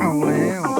เอาแล้ว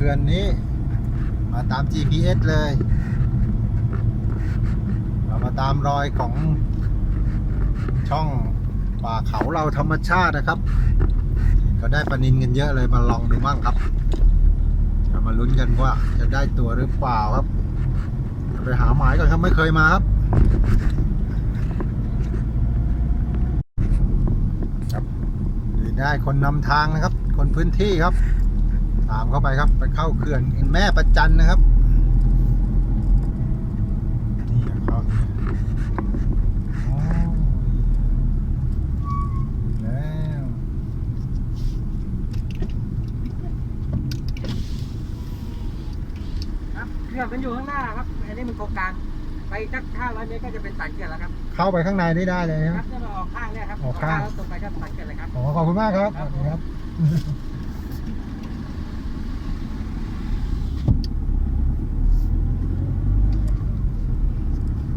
เขื่อนนี้ มาตาม GPS เลย เรามาตามรอยของช่องป่าเขาเราธรรมชาตินะครับ ก็ได้ปนินกันเยอะเลยมาลองดูบ้างครับเรามาลุ้นกันว่าจะได้ตัวหรือเปล่าครับ ไปหาหมายก่อนครับไม่เคยมาครับครับดีได้คนนำทางนะครับ คนพื้นที่ครับ ตามเข้าไปครับ ไปเข้าเขื่อนแม่ประจันนะครับนี่เข้านี่โอ้ยแล้วครับเขื่อนมันอยู่ข้างหน้าครับ อันนี้มันโครงกลางไปสัก500เมตรก็จะเป็นสันเขื่อนแล้วครับ เข้าไปข้างในนี่ได้เลยคนะรับจะมาออกข้างเนี่ยครับออกข้างแล้วตรงไปก็สันเขื่อนเลยครับอ๋อขอบคุณมากครับครับสวัสดีครับ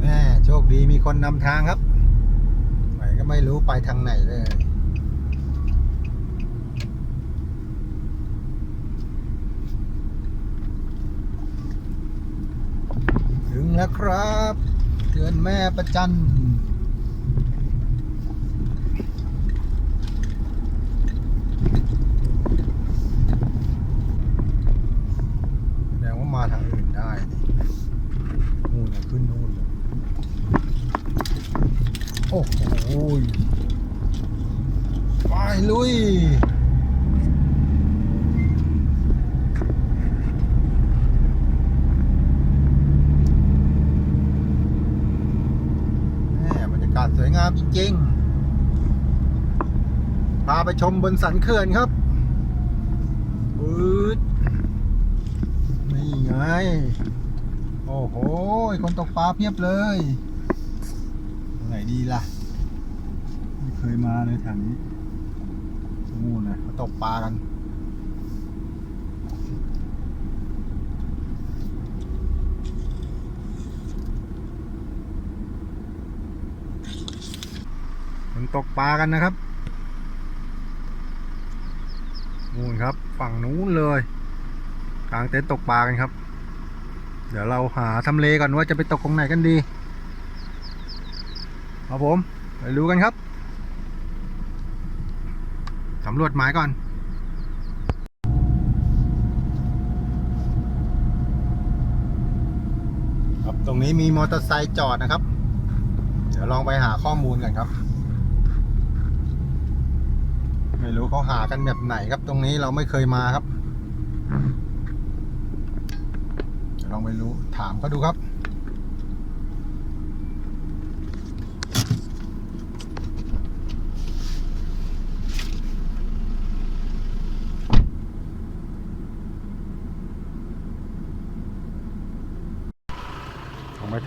แม่โช คนนำทางครับไหนก็ไม่รู้ไปทางไหนเลยถึงแล้วครับเขื่อนแม่ประจัน แสดงว่ามาทางอื่นได้นี่นู่นน่ะขึ้นนู่นเลย โอ้โหไปลุยแม่บรรยากาศสวยงามจริงๆ พาไปชมบนสันเขื่อนครับปืดนี่ไง โอ้โห คนตกปลาเพียบเลย ไหนดีล่ะ ไม่เคยมาเลยแถวนี้นู่นนะเขาตกปลากันมันตกปลากันนะครับนู่นครับ ฝั่งนู้นเลยกลางเต็นตกปลากันครับ เดี๋ยวเราหาทำเลก่อนว่าจะไปตกตรงไหนกันดี ครับผมไปดูกันครับสำรวจหมายก่อนครับตรงนี้มีมอเตอร์ไซค์จอดนะครับ เดี๋ยวลองไปหาข้อมูลกันครับ ไม่รู้เขาหากันแบบไหนครับ ตรงนี้เราไม่เคยมาครับเดี๋ยวลองไปรู้ถามเขาดูครับ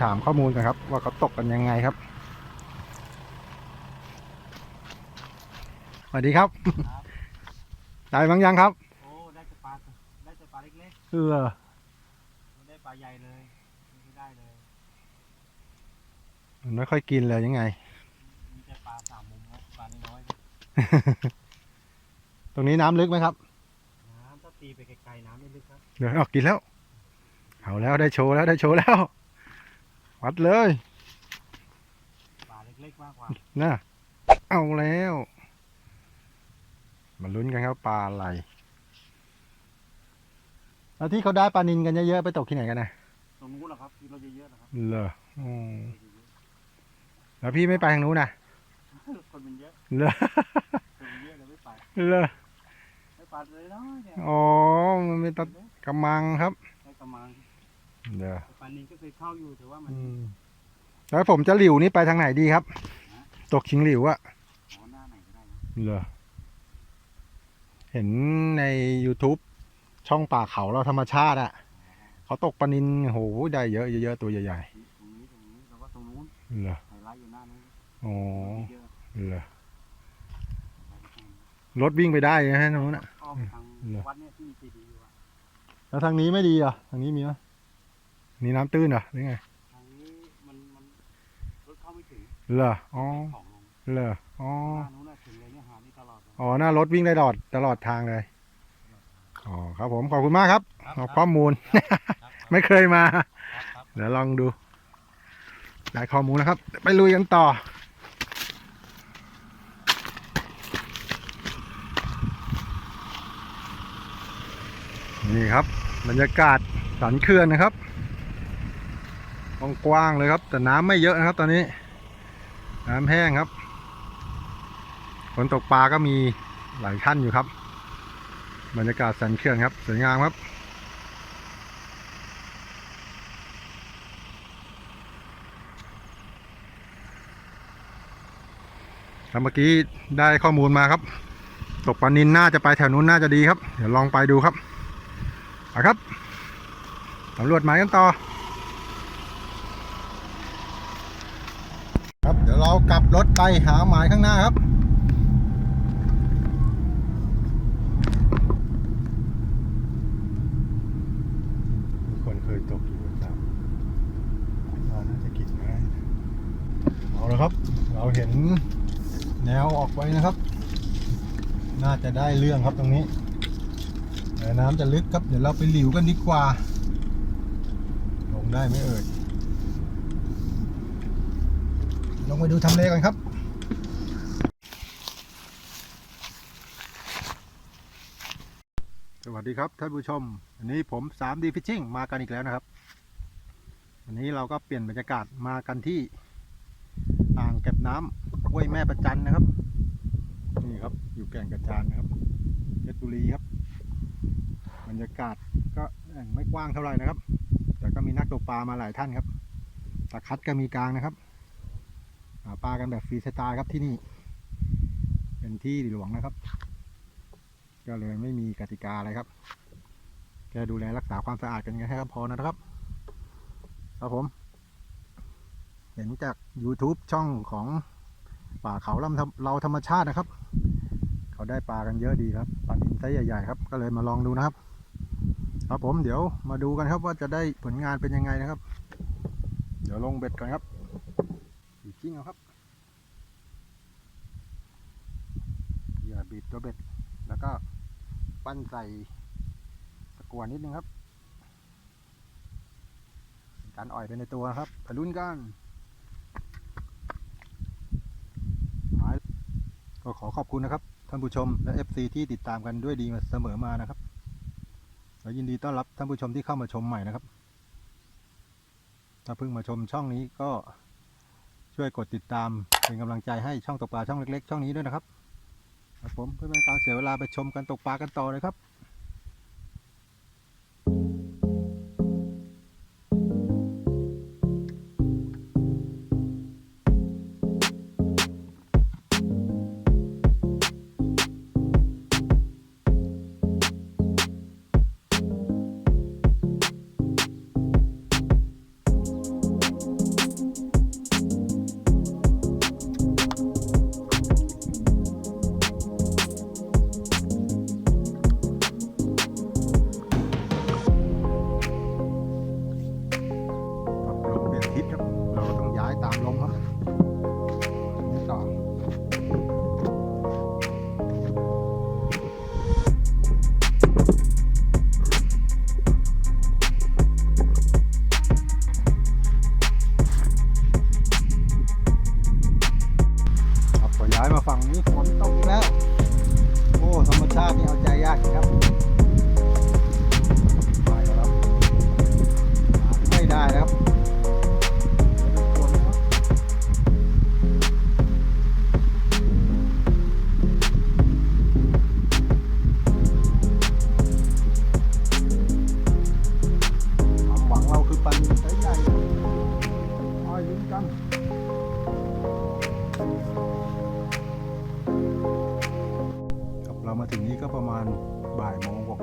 ถามข้อมูลกันครับ ว่าเขาตกกันยังไงครับสวัสดีครับ ได้บ้างยังครับ โอ้ ได้แต่ปลา ได้แต่ปลาเล็กเออๆไม่ได้ปลาใหญ่เลย ไม่ได้เลย มันไม่ค่อยกินเลยยังไง มีแต่ปลาสามมุมครับปลาน้อยตรงนี้น้ำลึกไหมครับๆน้ำถ้าตีไปไกลๆน้ำไม่ลึกครับ เดี๋ยวออกกินแล้ว เอาแล้วได้โชว์แล้วได้โชว์แล้ว วัดเลยปลาเล็กๆมากกว่านะเอาแล้ว มาลุ้นกันครับปลาอะไรแล้วที่เขาได้ปลานินกันเยอะๆไปตกที่ไหนกันนะตรงนู้นเหรอครับที่เราเยอะๆนะครับเหรออืมแล้วพี่ไม่ไปทางนู้นนะคนมันเยอะเหรอคนมันเยอะเลยไม่ไปเหรอไม่ปลาเลยน้อยเนี่ยอ๋อมันเป็นตะกำมังครับได้กระมัง เดี๋ยวปลานินก็เคยเข้าอยู่แต่ว่ามันอืมแล้วผมจะหลิวนี่ไปทางไหนดีครับ ตกชิงหลิวอะอ๋อหน้าไหนก็ได้นะเหรอเห็นใน YouTube ช่องป่าเขาเราธรรมชาติอะเขาตกปลานินโหได้เยอะเยอะๆตัวใหญ่ตรงนี้ตรงนี้แล้วก็ตรงนู้นๆเหรอไฮไลท์อยู่หน้านู้นอ๋อเยอะเหรอรถวิ่งไปได้นะฮะตรงนู้นอะอ้อมไปทางเหรอวัดเนี่ยที่มีเจดีย์อยู่อะแล้วทางนี้ไม่ดีเหรอทางนี้มีไหม นี่น้ำตื้นเหรอหรือไงทางนี้มันมันรถเข้าไม่ถึงเหรออ๋อของลงเหรออ๋อหน้านู้นน่ะถึงเลยเนี่ยหานี่ตลอดเลย อ๋อหน้ารถวิ่งได้ตลอดตลอดทางเลยอ๋อครับผมขอบคุณมากครับขอบข้อมูล ไม่เคยมาครับเดี๋ยวลองดูได้ข้อมูลนะครับ ไปลุยกันต่อนี่ครับ บรรยากาศสันเขื่อนนะครับ กว้างๆเลยครับ แต่น้ำไม่เยอะนะครับตอนนี้ น้ำแห้งครับฝนตกปลาก็มีหลายท่านอยู่ครับ บรรยากาศสันเขื่อนครับ สวยงามครับแล้วเมื่อกี้ได้ข้อมูลมาครับ ตกปลานินน่าจะไปแถวนู้นน่าจะดีครับ เดี๋ยวลองไปดูครับเอาครับสำรวจหมายกันต่อ ครับ เดี๋ยวเรา กลับรถไปหาหมายข้างหน้าครับมีคนเคยตกอยู่ครับเราน่าจะกินง่ายเอาละครับ เราเห็นแนวออกไปนะครับ น่าจะได้เรื่องครับตรงนี้แต่น้ำจะลึกครับ เดี๋ยวเราไปหลิวกันดีกว่า ลงได้ไหมเอ่ยลงไปดูทำเลกันครับ สวัส ดีครับท่านผู้ชมวันนี้ผม 3D Fishing มากันอีกแล้วนะครับ วันนี้เราก็เปลี่ยนบรรยากาศมากันที่อ่างเก็บน้ำห้วยแม่ประจันนะครับ นี่ครับอยู่แก่งกระจานนะครับเพชรบุรีครับ บรรยากาศก็ไม่กว้างเท่าไหร่นะครับ แต่ก็มีนักตกปลามาหลายท่านครับตะคัดก็มีกลางนะครับหาปลากันแบบฟรีสไตล์ครับที่นี่ เป็นที่หลวงนะครับ ก็เลยไม่มีกติกาอะไรครับแค่ดูแลรักษาความสะอาดกันแค่พอนะครับครับผม เห็นจาก YouTube ช่องของป่าเขาลำเราธรรมชาตินะครับ เขาได้ปลากันเยอะดีครับปลานินไซส์ใหญ่ๆครับ ก็เลยมาลองดูนะครับ ครับผมเดี๋ยวมาดูกันครับว่าจะได้ผลงานเป็นยังไงนะครับ เดี๋ยวลงเบ็ดก่อนครับสีจิ้งเอาครับเหยื่อบีบตัวเบ็ด ปั้นใส่ตะกั่วนิดนึงครับการอ่อยไปในตัวครับไปลุ้นกันหายก็ขอขอบคุณนะครับ ท่านผู้ชมและ FC ที่ติดตามกันด้วยดีมาเสมอมานะครับและยินดีต้อนรับท่านผู้ชมที่เข้ามาชมใหม่นะครับ ถ้าเพิ่งมาชมช่องนี้ก็ช่วยกดติดตามเป็นกำลังใจให้ช่องตกปลาช่องเล็ก ๆ ช่องนี้ด้วยนะครับ ครับผมเพื่อไม่ให้การเสียเวลาไปชมกันตกปลากันต่อเลยครับครับ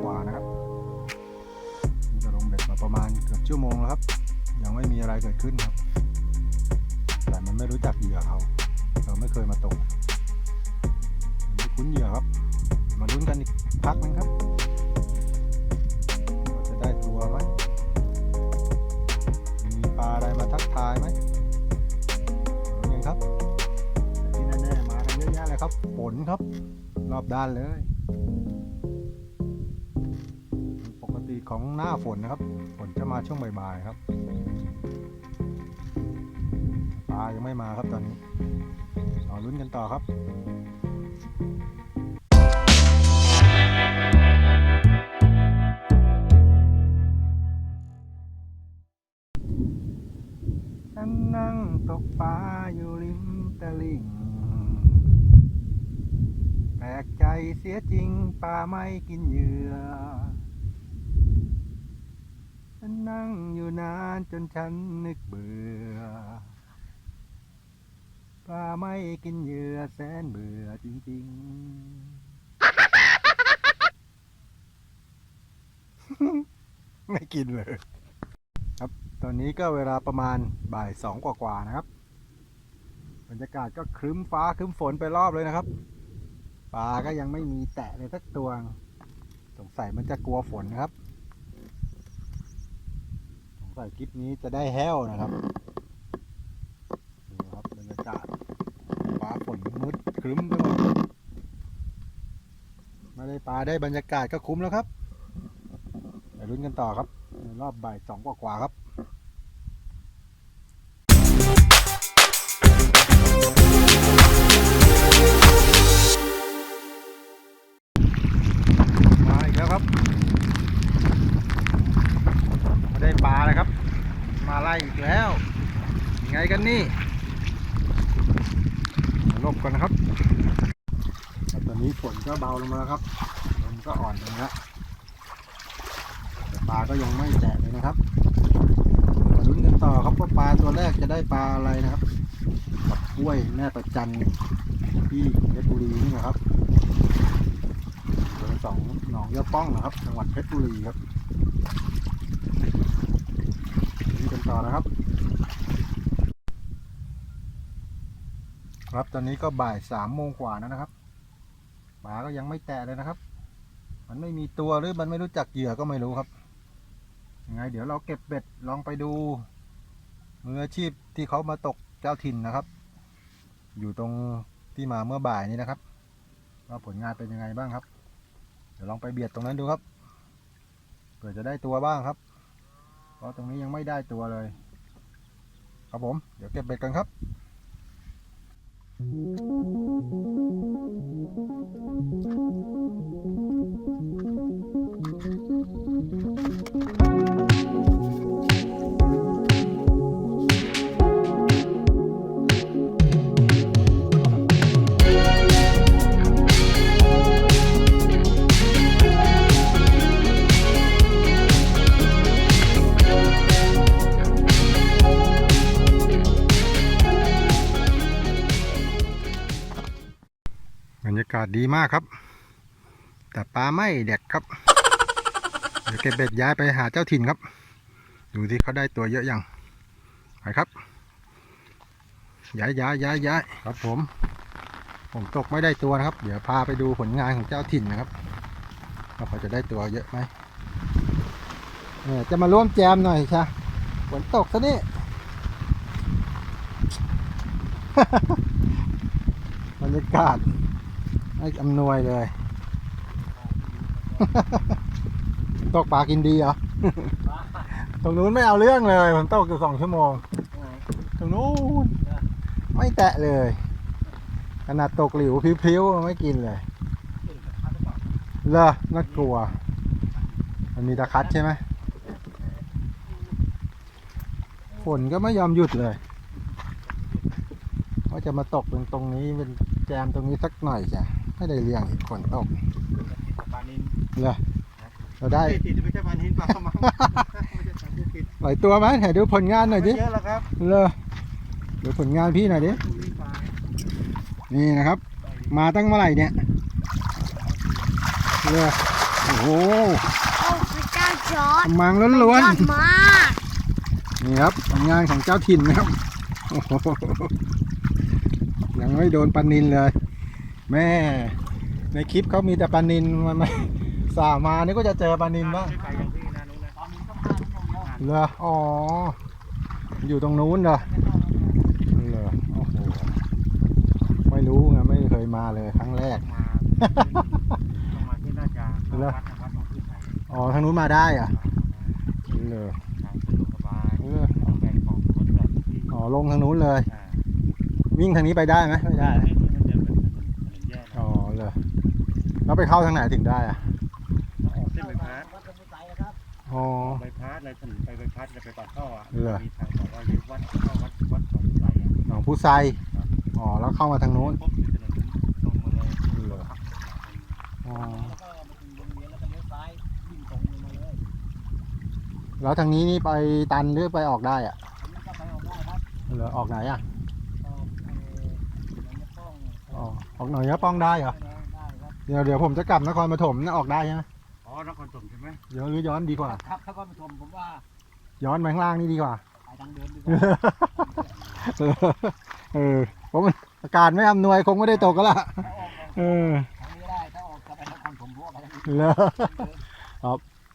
กว่านะครับนี่ก็ลงเบ็ดมาประมาณเกือบชั่วโมงแล้วครับ ยังไม่มีอะไรเกิดขึ้นครับ แต่มันไม่รู้จักเหยื่อเขาเราไม่เคยมาตกไม่คุ้นเหยื่อครับ มาลุ้นกันอีกพักหนึงครับจะได้ตัวไหมมีปลาอะไรมาทักทายไหมลุ้นกันครับแต่ที่แน่ๆมากันเยอะแยะเลยครับฝนครับ รอบด้านเลย ของหน้าฝนนะครับ ฝนจะมาช่วงบ่ายๆครับ ปลายังไม่มาครับตอนนี้รอลุ้นกันต่อครับฉันนั่งตกปลาอยู่ริมตลิ่ง แปลกใจเสียจริงปลาไม่กินเหยื่อ ฉันนั่งอยู่นานจนฉันนึกเบื่อปลาไม่กินเหยื่อแสนเบื่อจริงๆ ไม่กินเลย ครับ ตอนนี้ก็เวลาประมาณบ่ายสองกว่าๆนะครับ บรรยากาศก็ครึ้มฟ้าครึ้มฝนไปรอบเลยนะครับ ปลาก็ยังไม่มีแตะเลยสักตัว สงสัยมันจะกลัวฝนนะครับ สงสัยคลิปนี้จะได้แห้วนะครับนี่ครับบรรยากาศฟ้าฝนมืดครึ้มไปหมดมาได้ปลาได้บรรยากาศก็คุ้มแล้วครับไปลุ้นกันต่อครับในรอบบ่ายสองกว่าๆครับ มาอีกแล้วยังไงกันนี่ลบกันนะครับตอนนี้ฝนก็เบาลงมาแล้วครับลมก็อ่อนลงแล้วแต่ปลาก็ยังไม่แตะเลยนะครับมาลุ้นกันต่อครับว่าปลาตัวแรกจะได้ปลาอะไรนะครับกับกล้วยแม่ประจันที่เพชรบุรีนี่นะครับเบอร์สองหนองยะป้องนะครับ จังหวัดเพชรบุรีครับนี่ กันต่อนะครับ ครับตอนนี้ก็บ่ายสามโมงกว่าแล้วนะครับหมาก็ยังไม่แตะเลยนะครับ มันไม่มีตัวหรือมันไม่รู้จักเหยื่อก็ไม่รู้ครับยังไง เดี๋ยวเราเก็บเบ็ดลองไปดูมืออาชีพที่เขามาตกเจ้าถิ่นนะครับ อยู่ตรงที่มาเมื่อบ่ายนี้นะครับว่าผลงานเป็นยังไงบ้างครับ เดี๋ยวลองไปเบียดตรงนั้นดูครับเผื่อจะได้ตัวบ้างครับ เพราะตรงนี้ยังไม่ได้ตัวเลย ครับผม เดี๋ยวเก็บเบ็ดกันครับบร ดีมากครับ แต่ปลาไม่เด็กครับ เดี๋ยวเก็บเบ็ดย้ายไปหาเจ้าถิ่นครับ ดูที่เขาได้ตัวเยอะยังไปครับ ย้ายย้ายย้ายย้ายครับผม ผมตกไม่ได้ตัวนะครับ เดี๋ยวพาไปดูผลงานของเจ้าถิ่นนะครับว่าเขาจะได้ตัวเยอะไหมเนี่ยจะมาร่วมแจมหน่อยใช่ฝนตกซะนี่บรรยากาศ ไม่อำนวยเลย ตกปลากินดีเหรอ ตรงนู้นไม่เอาเรื่องเลย ผมตกอยู่สองชั่วโมง ตรงนู้น ไม่แตะเลย ขนาดตกหลิวพริ้วๆ ไม่กินเลยเลอะน่ากลัว มันมีตะคัดใช่ไหมฝนก็ไม่ยอมหยุดเลยว่าจะมาตกตรงตรงนี้เป็นแจมตรงนี้สักหน่อยจ้ะ ไม่ได้เลี้ยงอีกฝนตกปลานินเลอเราได้ติดไม่ใช่ปลานินปลาขมังไม่ใช่ปลาลูกปิดหลายตัวไหมไหนดูผลงานหน่อยดิเยอะแล้วครับเลอดูผลงานพี่หน่อยดิมีปลานี่นะครับ มาตั้งเมื่อไหร่เนี่ยเลอโอ้โหโอ้พระเจ้าจอร์ดกำมังล้วนยอดมากๆนี่ครับผลงานของเจ้าถิ่นนะครับโอ้โหยังไม่โดนปลานินเลย แม่ ในคลิปเขามีแต่ปลานินมันไม่สามานี่ก็จะเจอปลานินบ้างเลยปลานินต้องห้าชั่วโมงเดียวเหรออ๋อ อยู่ตรงนู้นเหรอเหรอโอ้โหไม่รู้ไงไม่เคยมาเลยครั้งแรกมาต้องมาที่น่าจะวัดวัดหนองอ๋อทางนู้นมาได้อะเหรอดอ๋อลงทางนู้นเลย วิ่งทางนี้ไปได้ไหมไม่ได้นะ ที่มันจะเป็นถนนแยก อ๋อเหรอ แล้วไปเข้าทางไหนถึงได้อะออกเส้นใบพัดอ๋อ ใบพัดเลยถนนไปใบพัดจะไปปากท่ออะเหรอ มีทางบอกว่าเลี้ยววัดเข้าวัดวัดของใสอะหนองผู้ไซอ๋อ แล้วเข้ามาทางนู้นปุ๊บถนนตรงมาเลยเหรออ๋อ แล้วก็มาถึงวงเวียนแล้วก็เลี้ยวซ้ายวิ่งตรงลงมาเลยแล้วทางนี้นี่ไปตันหรือไปออกได้อะอันนี้ก็ไปออกได้ครับเหรอออกไหนอะออกเอ่อหนองยะป้องอ๋อ ออกหน่อยนะป้องได้เหรอได้ได้ครับ เดี๋ยวเดี๋ยวผมจะกลับนครปฐมนะออกได้ใช่ไหมอ๋อนครปฐมใช่ไหมเดี๋ยวหรือย้อนดีกว่า ครับถ้าก็มาชมผมว่าย้อนไปข้างล่างนี่ดีกว่า ไปทางเดิมดีกว่าเออเพราะมันอากาศไม่อำนวยคงไม่ได้ตกก็ละถ้าออกเออทางนี้ได้ถ้าออกจะไปนครปฐมผมว่าไปทางนี้แล้ว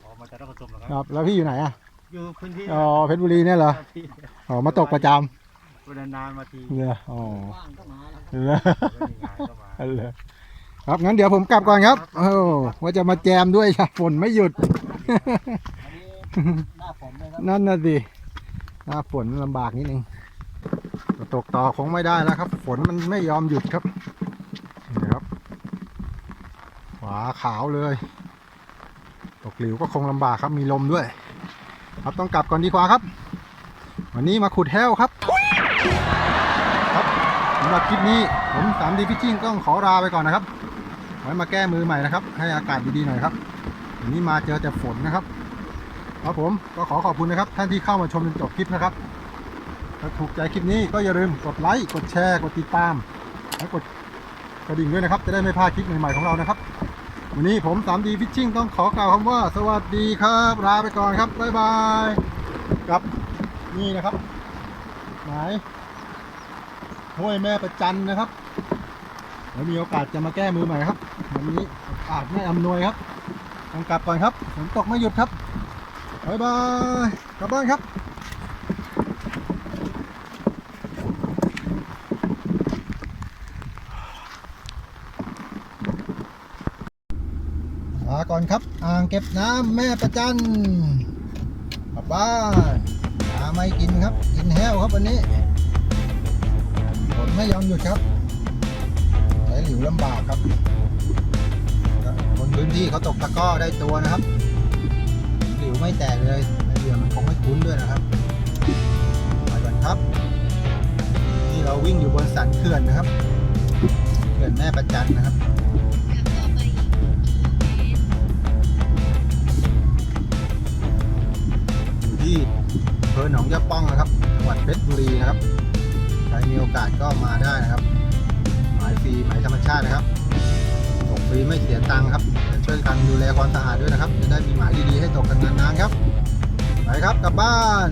อ๋อมาจากนครปฐมเหรอคครับรับแล้วพี่อยู่ไหนอะอยู่พื้นที่อ๋อเพชรบุรีเนี่ยเหรอที่อ๋อมาตกประจเวลานานมาทีำเนี่ยอ๋อว่างก็มาแล้วเหรอไม่มีงานก็มา เหรอ ครับงั้นเดี๋ยวผมกลับก่อนครับโอ้ว่าจะมาแจมด้วยค่ะฝนไม่หยุดอันนี้หน้าฝนเลยครับนั่นน่ะสิหน้าฝนลำบากนิดนึงตกต่อคงไม่ได้แล้วครับ ฝนมันไม่ยอมหยุดครับนี่ครับขวาขาวเลย ตกหลิวก็คงลำบากครับมีลมด้วย ครับต้องกลับก่อนดีกว่าครับ วันนี้มาขุดแห้วครับ ครับสำหรับคลิปนี้ผมสามดีพิชชิ่งต้องขอลาไปก่อนนะครับ ไว้มาแก้มือใหม่นะครับ ให้อากาศดีๆหน่อยครับวันนี้มาเจอแต่ฝนนะครับครับผมก็ขอขอบคุณนะครับท่านที่เข้ามาชมจนจบคลิปนะครับ ถ้าถูกใจคลิปนี้ก็อย่าลืมกดไลค์กดแชร์กดติดตาม และกดกระดิ่งด้วยนะครับ จะได้ไม่พลาดคลิปใหม่ๆของเรานะครับวันนี้ผม 3D Fishing ต้องขอกล่าวคำว่า สวัสดีครับลาไปก่อนครับ บ๊ายบายกับนี่นะครับหมายห้วยแม่ประจันนะครับเดี๋ยวมีโอกาสจะมาแก้มือใหม่ครับ วันนี้อกาสไม่อำนวยครับต้องกลับก่อนครับฝนตกไม่หยุดครับบายบายกลับบ้านครับก่อนครับ อ่างเก็บน้ำแม่ประจันกลับบ้านหาไม่กินครับ กินแห้วครับวันนี้ฝนไม่ยอมหยุดครับใช้หลิวลำบากครับ พื้นที่เขาตกตะก้อได้ตัวนะครับหลิวไม่แตกเลยในเรือมันคงไม่คุ้นด้วยนะครับไปก่อนครับ นี่เราวิ่งอยู่บนสันเขื่อนนะครับเขื่อนแม่ประจันนะครับอยู่ที่อำเภอหนองยะป้องนะครับจังหวัดเพชรบุรีนะครับใครมีโอกาสก็มาได้นะครับ หมายฟรีหมายธรรมชาตินะครับตกฟรีไม่เสียตังค์ครับ ช่วยกันดูแลความสะอาดด้วยนะครับ จะได้มีหมายดีๆให้ตกกันนานๆครับ ไปครับกลับบ้าน